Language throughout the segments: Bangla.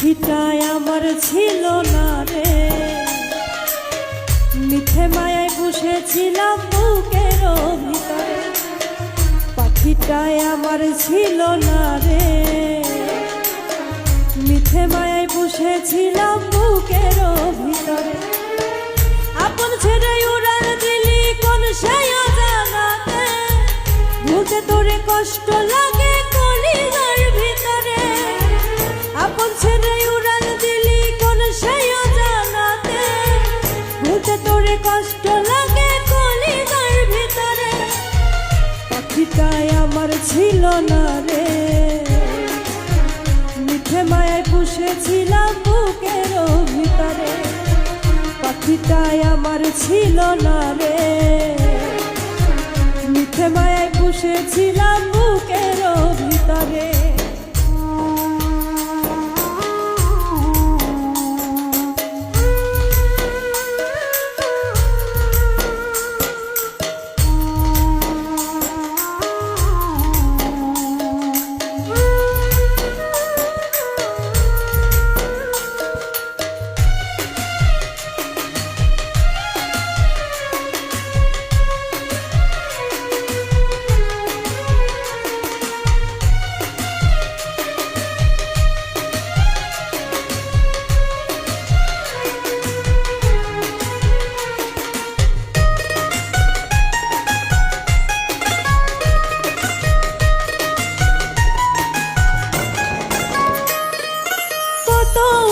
পাখিটাই আমার ছিল না রে। মিঠে মায়ায় বসেছিলাম বুকের ভিতরে পাখিটাই আমার ছিল না রে। মিঠে মায়ায় বসেছিলাম বুকের ভিতরে আপন ছেড়ে উড়াল দিলি কোন সেই জানাতে। ভুলতে তোরে কষ্ট লাগে ছিল না রে। মিঠে মায়ায় পুষেছিলাম বুকের ভিতরে পাখিটাই আমার ছিল না রে।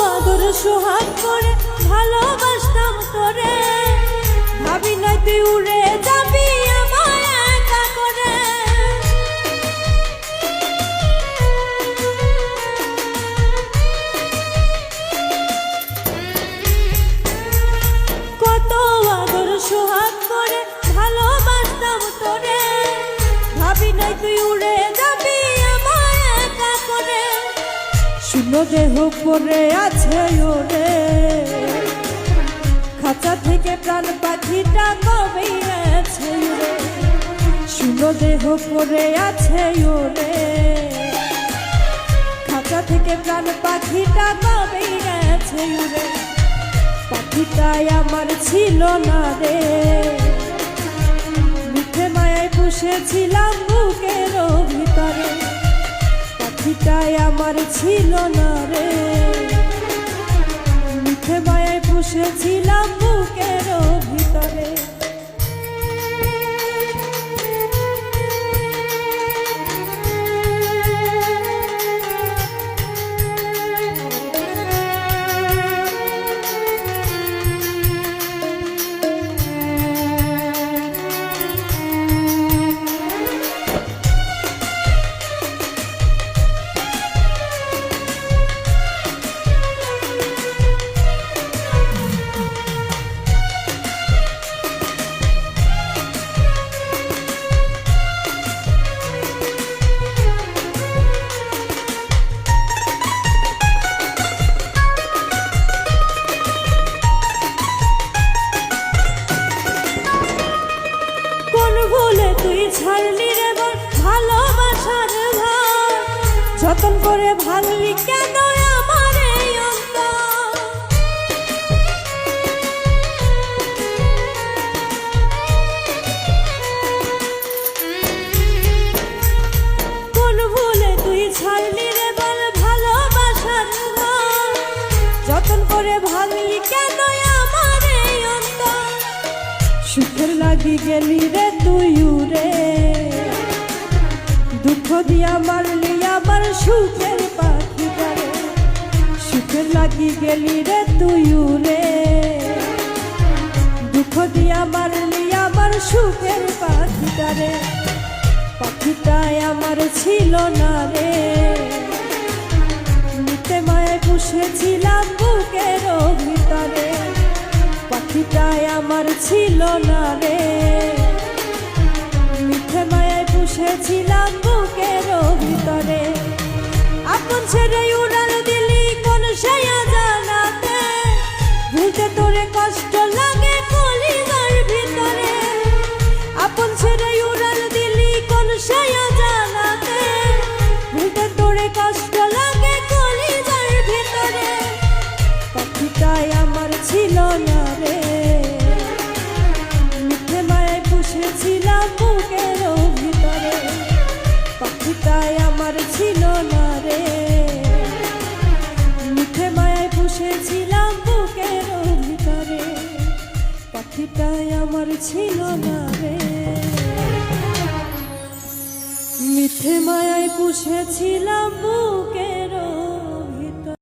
আদর সোহাগ করে ভালোবাসতাম শূন্য দেহ পরে আছে ওরে। খাঁচা থেকে প্রাণ পাখিটা কবে আছে ওরে। শূন্য দেহ পরে আছে ওরে। খাঁচা থেকে প্রাণ পাখিটা কবে গেছে উড়ে পাখিটাই আমার ছিল না রে। মিঠে মায়ায় পুষেছিলাম বুকের ভিতরে পাখিটাই আমার ছিল না রে। ছাড়লি রে বল, ভালোবাসার ঘর যতন করে ভাঙলি কেন আমার তুই ছাড়লি রে বল যতন করে ভাঙলি কেন আমার? সুখের লাগি গেলি রে তুই উড়ে দুঃখ দিয়া মারলি আমার সুখের পাখিটারে সুখের লাগি গেলি রে তুই উড়ে। দুঃখ দিয়া মারলি আমার সুখের পাখিটারে পাখিটাই আমার ছিল না রে। নিতে মায় পুষেছিলাম বুকের ভিতরে পাখিটাই আমার ছিল না রে। মায়ায় পুষেছিলাম বুকের ভিতরে। আপন ছেড়ে উড়াল দিলি কোন সায়া জানাতে ভুলতে তোরে কষ্ট পাখিটাই আমার ছিল না রে। মিথ্যে মায়ায় পুষেছিলাম বুকে